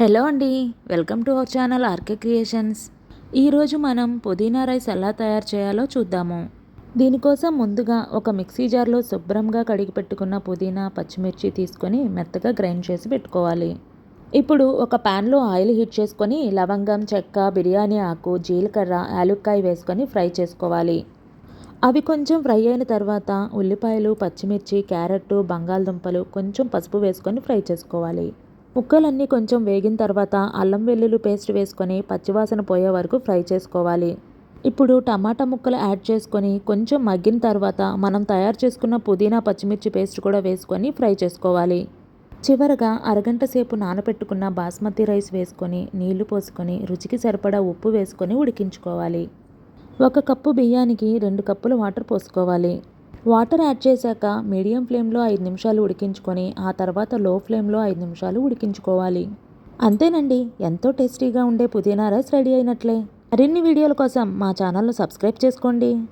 Hello అండి welcome to our channel RK creations. ఈరోజు మనం పుదీనా రైస్ ఎలా తయారు చేయాలో చూద్దాము. దీనికోసం ముందుగా ఒక మిక్సీ జార్లో శుభ్రంగా కడిగి పెట్టుకున్న పుదీనా పచ్చిమిర్చి తీసుకొని మెత్తగా గ్రైండ్ చేసి పెట్టుకోవాలి. ఇప్పుడు ఒక ప్యాన్లో ఆయిల్ హీట్ చేసుకొని లవంగం చెక్క బిర్యానీ ఆకు జీలకర్ర యాలుక్కాయ వేసుకొని ఫ్రై చేసుకోవాలి. అవి కొంచెం ఫ్రై అయిన తర్వాత ఉల్లిపాయలు పచ్చిమిర్చి క్యారెట్ బంగాళదుంపలు కొంచెం పసుపు వేసుకొని ఫ్రై చేసుకోవాలి. ముక్కలన్నీ కొంచెం వేగిన తర్వాత అల్లం వెల్లుల్లి పేస్ట్ వేసుకొని పచ్చివాసన పోయే వరకు ఫ్రై చేసుకోవాలి. ఇప్పుడు టమాటా ముక్కలు యాడ్ చేసుకొని కొంచెం మగ్గిన తర్వాత మనం తయారు చేసుకున్న పుదీనా పచ్చిమిర్చి పేస్ట్ కూడా వేసుకొని ఫ్రై చేసుకోవాలి. చివరగా అరగంట సేపు నానబెట్టుకున్న బాస్మతి రైస్ వేసుకొని నీళ్ళు పోసుకొని రుచికి సరిపడా ఉప్పు వేసుకొని ఉడికించుకోవాలి. ఒక కప్పు బియ్యానికి రెండు కప్పులు వాటర్ పోసుకోవాలి. వాటర్ యాడ్ చేశాక మీడియం ఫ్లేమ్లో ఐదు నిమిషాలు ఉడికించుకొని ఆ తర్వాత లో ఫ్లేమ్లో ఐదు నిమిషాలు ఉడికించుకోవాలి. అంతేనండి ఎంతో టేస్టీగా ఉండే పుదీనా రైస్ రెడీ అయినట్లే. మరిన్ని వీడియోల కోసం మా ఛానల్ను సబ్స్క్రైబ్ చేసుకోండి.